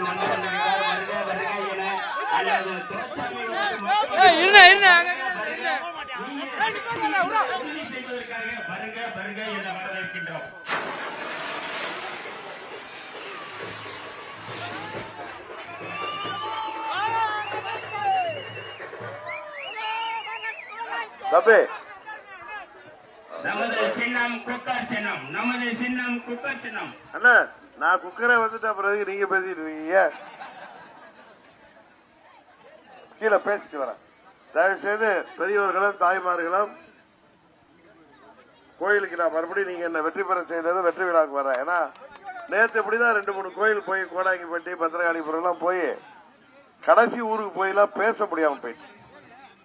அவர்கள் வந்து கொண்டிருக்கிறார் வருக வருக என அல்லது துரைசாமி அவர்கள் ஏய், இருண்ணே, இருண்ணே, அங்க இருண்ணே, இருண்ணே. உறுதி செய்வதற்காக வருக வருக என வரவேற்கின்றோம் தம்பி நமது சின்னம் குக்கர் சின்னம். நமது சின்னம் குக்கர் சின்னம். அண்ணா நான் குக்கரை வந்துட்ட பிறகு நீங்க பேசிட்டு இருக்கீங்க கீழே பேசிட்டு வரேன். தயவு செய்து பெரியவர்களும் தாய்மார்களும் கோயிலுக்கு நான் மறுபடியும் நீங்க என்ன வெற்றி பெற செய்தது வெற்றி விழாவுக்கு வரேன். ஏன்னா நேற்று இப்படிதான் ரெண்டு மூணு கோயில் போய் கோடாங்கிப்பட்டி பத்திரகாளிபுரம் எல்லாம் போய் கடைசி ஊருக்கு போயெல்லாம் பேச முடியாம போயிட்டு.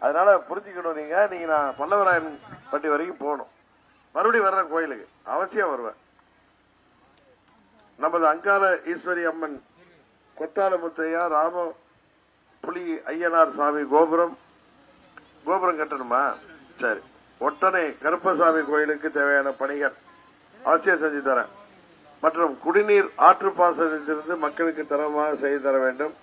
அதனால புரிஞ்சுக்கணும் நீங்க. நீங்க நான் பல்லவராயன் பட்டி வரைக்கும் போகணும். மறுபடியும் வர்றேன் கோயிலுக்கு. அவசியம் வருவேன் நமது அங்கார ஈஸ்வரி அம்மன் கொத்தால முத்தையா ராம புலி ஐயனார் சாமி கோபுரம். கோபுரம் கட்டணுமா? சரி. ஒட்டனை கருப்பசாமி கோயிலுக்கு தேவையான பணிகள். அவசியம் செஞ்சு தரேன் மற்றும் குடிநீர் ஆற்று பாசனத்திலிருந்து மக்களுக்கு தரமாக செய்து தர வேண்டும்.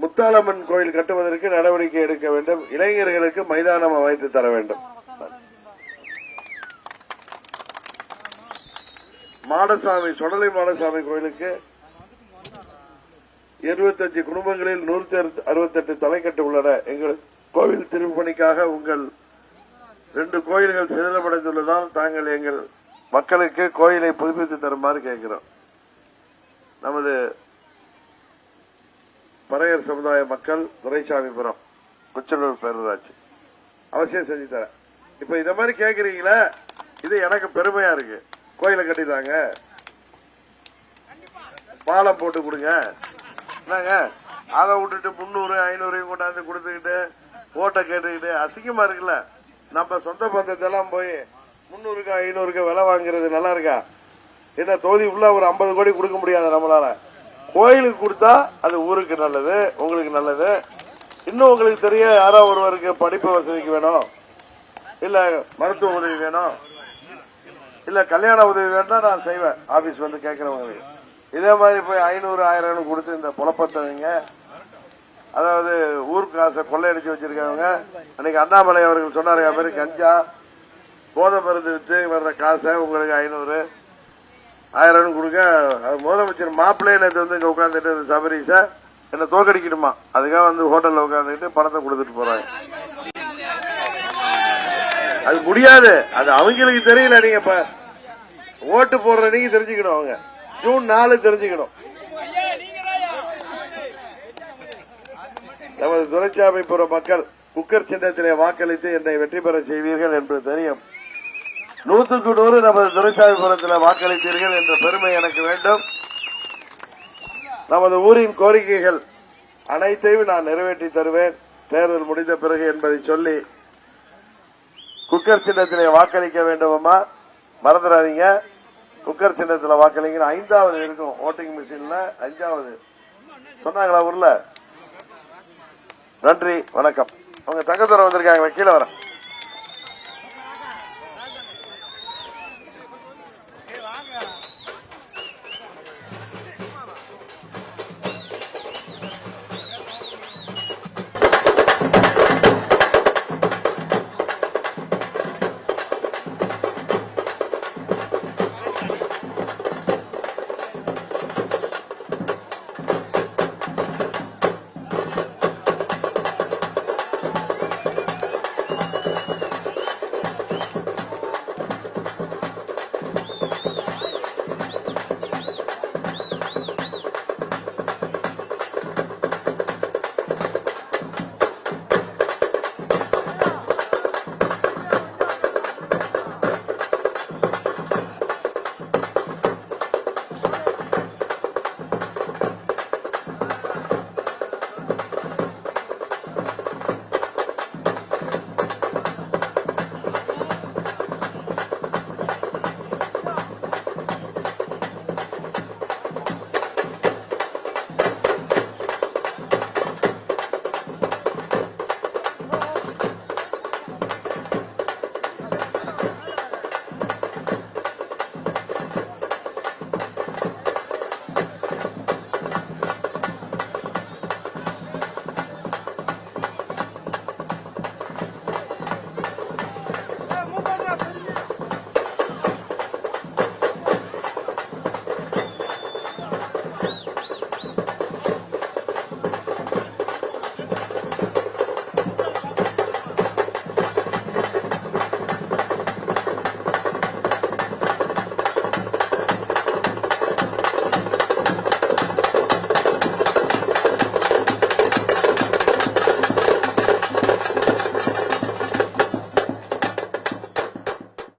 முத்தாலம்மன் கோயில் கட்டுவதற்கு நடவடிக்கை எடுக்க வேண்டும். இளைஞர்களுக்கு மைதானம் அமைத்து தர வேண்டும். மாடசாமி சொடலை மாடசாமி கோயிலுக்கு இருபத்தஞ்சு குடும்பங்களில் நூத்தி அறுபத்தெட்டு தலைக்கட்டு உள்ளன. எங்கள் கோவில் திருப்பணிக்காக உங்கள் ரெண்டு கோயில்கள் சிதிலமடைந்துள்ளதால் தாங்கள் எங்கள் மக்களுக்கு கோயிலை புதுப்பித்து தருமாறு கேட்கிறோம். நமது பறையர் சமுதாய மக்கள் துரைசாமிபுரம் குச்சலூர் பேரூராட்சி. அவசியம் செஞ்சு தரேன். இப்ப இத மாதிரி கேக்குறீங்களா இது எனக்கு பெருமையா இருக்கு. கோயிலை கட்டிதாங்க பாலம் போட்டு கொடுங்க. என்னங்க? அதை விட்டுட்டு முந்நூறு ஐநூறையும் கொண்டாந்து கொடுத்துக்கிட்டு ஓட்டை கேட்டுக்கிட்டு அசிங்கமா இருக்குல்ல? நம்ம சொந்த பந்தத்தெல்லாம் போய் முந்நூறுக்கு ஐநூறுக்கு விலை வாங்குறது நல்லா இருக்கா? என்ன தொகுதி உள்ள ஒரு ஐம்பது கோடி கொடுக்க முடியாது நம்மளால? கோயிலுக்கு கொடுத்தா அது ஊருக்கு நல்லது உங்களுக்கு நல்லது. இன்னும் உங்களுக்கு தெரிய யாரோ ஒருவருக்கு படிப்பு வசதிக்கு வேணும். இல்ல மருத்துவ உதவி வேணும். இல்ல கல்யாண உதவி வேணா நான் செய்வேன். ஆபீஸ் வந்து கேட்கறவங்களுக்கு இதே மாதிரி போய் ஐநூறு ஆயிரம் கொடுத்து இந்த புலப்பத்தவங்க அதாவது ஊர் காசை கொள்ளையடிச்சு வச்சிருக்கவங்க. அன்னைக்கு அண்ணாமலை அவர்கள் சொன்னாரு அது மாதிரி கஞ்சா. போதை மருந்து வித்து வர்ற காசை உங்களுக்கு ஐநூறு. ஆயிரம் கொடுங்க. அது முதலமைச்சர் மாப்பிள்ளையில இது வந்து இங்க உட்காந்துட்டு இந்த சபரீஸ என்ன தோக்கடிக்கணுமா? அதுக்காக வந்து ஹோட்டல்ல உட்காந்துட்டு பணத்தை கொடுத்துட்டு போறாங்க அது முடியாது. அது அவங்களுக்கு தெரியல நீங்க இப்ப ஓட்டு போடுற நீங்க தெரிஞ்சுக்கணும் அவங்க. ஜூன் நாலு தெரிஞ்சுக்கணும். நமது துரைச்சாமிபுர மக்கள் குக்கர் சின்னத்திலே வாக்களித்து என்னை வெற்றி பெற செய்வீர்கள் என்று தெரியும். நூத்துக்கு நூறு நமது துரைசாமிபுரத்தில் வாக்களித்தீர்கள் என்ற பெருமை எனக்கு வேண்டும். நமது ஊரின் கோரிக்கைகள் அனைத்தையும் நான் நிறைவேற்றி தருவேன். தேர்தல் முடிந்த பிறகு என்பதை சொல்லி குக்கர் சின்னத்திலே வாக்களிக்க வேண்டுமா மறந்துடாதீங்க. குக்கர் சின்னத்தில் வாக்களிங்க ஐந்தாவது இருக்கும் ஓட்டிங் மிஷின்ல அஞ்சாவது சொன்னாங்களா ஊர்ல? நன்றி வணக்கம். அவங்க தங்கத்துறை வந்திருக்காங்க கீழே வரேன்.